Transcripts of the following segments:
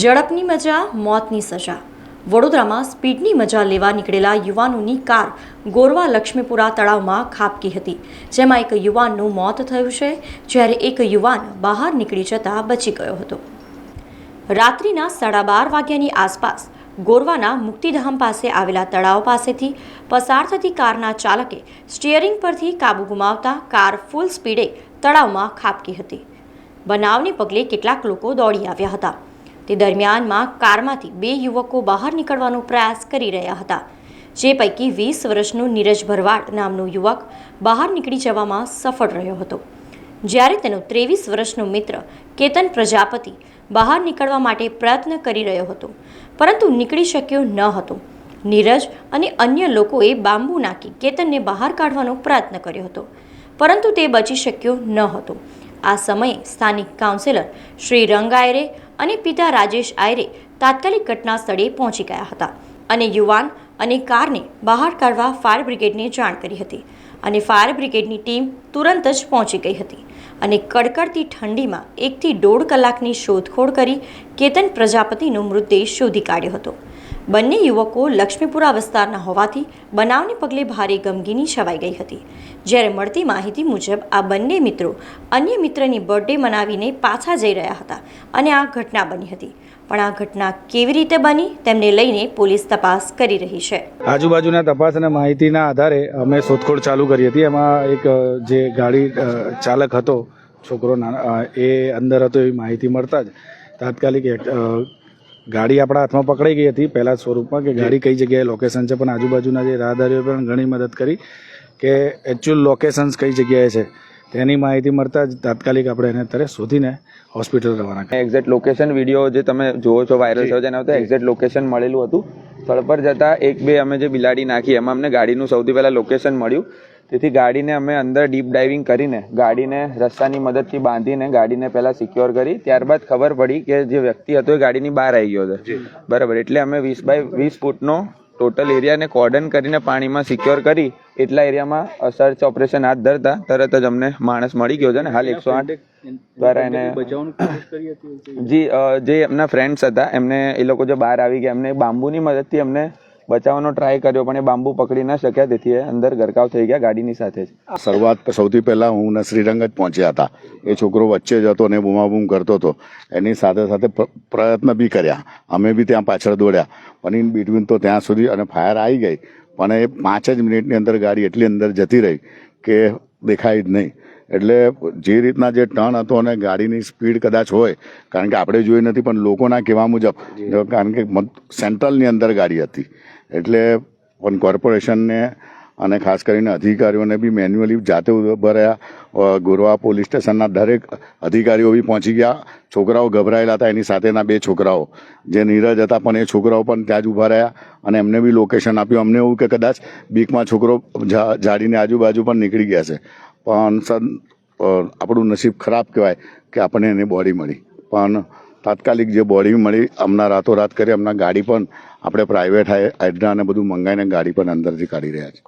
ઝડપની મજા, મોતની સજા. વડોદરામાં સ્પીડની મજા લેવા નીકળેલા યુવાનોની કાર ગોરવા લક્ષ્મીપુરા તળાવમાં ખાબકી હતી, જેમાં એક યુવાનનું મોત થયું છે, જ્યારે એક યુવાન બહાર નીકળી જતા બચી ગયો હતો. રાત્રિના સાડા બાર વાગ્યાની આસપાસ ગોરવાના મુક્તિધામ પાસે આવેલા તળાવ પાસેથી પસાર થતી કારના ચાલકે સ્ટિયરિંગ પરથી કાબુ ગુમાવતા કાર ફૂલ સ્પીડે તળાવમાં ખાબકી હતી. બનાવને પગલે કેટલાક લોકો દોડી આવ્યા હતા. તે દરમિયાનમાં કારમાંથી બે યુવકો બહાર નીકળવાનો પ્રયાસ કરી રહ્યા હતા. જે પૈકી વીસ વર્ષનું નીરજ ભરવાડ નામનો યુવક બહાર નીકળી જવામાં સફળ રહ્યો હતો. જ્યારે તેનો ત્રેવીસ વર્ષનો મિત્ર કેતન પ્રજાપતિ બહાર નીકળવા માટે પ્રયત્ન કરી રહ્યો હતો, પરંતુ નીકળી શક્યો ન હતો. નીરજ અને અન્ય લોકોએ બાંબુ નાખી કેતનને બહાર કાઢવાનો પ્રયત્ન કર્યો હતો, પરંતુ તે બચી શક્યો ન હતો. આ સમયે સ્થાનિક કાઉન્સિલર શ્રી રંગ આયરે અને પિતા રાજેશ આયરે તાત્કાલિક ઘટના સ્થળે પહોંચી ગયા હતા અને યુવાન અને કારને બહાર કાઢવા ફાયર બ્રિગેડને જાણ કરી હતી અને ફાયર બ્રિગેડની ટીમ તુરંત જ પહોંચી ગઈ હતી અને કડકડતી ઠંડીમાં એકથી દોઢ કલાકની શોધખોળ કરી કેતન પ્રજાપતિનો મૃતદેહ શોધી કાઢ્યો હતો. બંને યુવકો લક્ષ્મીપુરા વિસ્તારના હોવાથી બનાવને પગલે ભારે ગમગીની છવાઈ ગઈ હતી. જ્યારે મળતી માહિતી મુજબ, આ બંને મિત્રો અન્ય મિત્રની બર્થડે મનાવીને પાછા જઈ રહ્યા હતા અને આ ઘટના બની હતી. પણ આ ઘટના કેવી રીતે બની, તેમને લઈને પોલીસ તપાસ કરી રહી છે. આજુબાજુના તપાસ અને માહિતીના આધારે અમે શોધખોળ ચાલુ કરી હતી. એમાં એક જે ગાડી ચાલક હતો, છોકરો એ અંદર હતો એવી માહિતી મળતા જ તાત્કાલિક ગાડી આપણા હાથમાં પકડાઈ ગઈ હતી પહેલાં સ્વરૂપમાં કે ગાડી કઈ જગ્યાએ લોકેશન છે પણ આજુબાજુના જે રાહદારીઓ પણ ઘણી મદદ કરી કે એકચ્યુઅલ લોકેશન્સ કઈ જગ્યાએ છે તેની માહિતી મળતા જ તાત્કાલિક આપણે એને અત્યારે શોધીને હોસ્પિટલ રવાના કર્યા એક્ઝેક્ટ લોકેશન વીડિયો જે તમે જુઓ છો વાયરલ થયો છે એના ઉપર એક્ઝેક્ટ લોકેશન મળેલું હતું. સ્થળ પર જતા એક બે અમે જે બિલાડી નાખી એમાં અમને ગાડીનું સૌથી પહેલાં લોકેશન મળ્યું. તેથી ગાડીને અમે અંદર ડીપ ડાઇવિંગ કરીને ગાડીને રસ્તાની મદદથી બાંધીને ગાડીને પહેલાં સિક્યોર કરી ત્યારબાદ ખબર પડી કે જે વ્યક્તિ હતો એ ગાડીની બહાર આવી ગયો છે બરાબર એટલે અમે વીસ બાય વીસ ફૂટનો ટોટલ એરિયાને કોર્ડન કરીને પાણીમાં સિક્યોર કરી એટલા એરિયામાં સર્ચ ઓપરેશન હાથ ધરતા તરત જ અમને માણસ મળી ગયો છે ને હાલ એકસો આઠ દ્વારા એને જી જે એમના ફ્રેન્ડ્સ હતા એમને એ લોકો જે બહાર આવી ગયા એમને બાંબુની મદદથી એમને બચાવવાનો ટ્રાય કર્યો, પણ એ બાંબુ પકડી ન શક્યા. તેથી એ અંદર ગરકાવ થઈ ગયા ગાડીની સાથે જ. શરૂઆત સૌથી પહેલા હું ને શ્રીરંગ જ પહોંચ્યા હતા. એ છોકરો વચ્ચે જ હતો ને બૂમાબૂમ કરતો હતો. એની સાથે સાથે પ્રયત્ન બી કર્યા. અમે બી ત્યાં પાછળ દોડ્યા. પણ ઇન બિટવીન તો ત્યાં સુધી અને ફાયર આવી ગઈ. પણ એ પાંચ જ મિનિટની અંદર ગાડી એટલી અંદર જતી રહી કે દેખાય જ નહીં. એટલે જે રીતના જે ટર્ન હતો અને ગાડીની સ્પીડ કદાચ હોય કારણ કે આપણે જોઈ નથી પણ લોકોના કહેવા મુજબ કારણ કે સેન્ટ્રલની અંદર ગાડી હતી. એટલે પણ કોર્પોરેશનને અને ખાસ કરીને અધિકારીઓને બી મેન્યુઅલી જાતે ઊભા રહ્યા ગોરવા પોલીસ સ્ટેશનના દરેક અધિકારીઓ બી પહોંચી ગયા. છોકરાઓ ગભરાયેલા હતા એની સાથેના બે છોકરાઓ. જે નીરજ હતા પણ એ છોકરાઓ પણ ત્યાં જ ઊભા રહ્યા અને એમને બી લોકેશન આપ્યું. અમને એવું કે કદાચ બીકમાં છોકરો ઝાડીની આજુબાજુ પણ નીકળી ગયા છે. પણ આપણું નસીબ ખરાબ કહેવાય કે આપણને એની બોડી મળી. પણ તાત્કાલિક જે બોડી મળી હમણાં રાતોરાત કરી હમણાં ગાડી પણ આપણે પ્રાઇવેટ હાઇડ્રા અને બધું મંગાવીને ગાડી પણ અંદરથી કાઢી રહ્યા છે.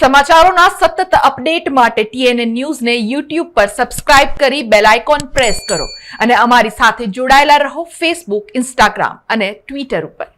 સમાચારોના સતત અપડેટ માટે ટીએનએ ન્યૂઝને યુટ્યુબ પર સબસ્ક્રાઇબ કરી બેલ આઇકોન પ્રેસ કરો અને અમારી સાથે જોડાયેલા રહો ફેસબુક ઇન્સ્ટાગ્રામ અને ટ્વિટર ઉપર.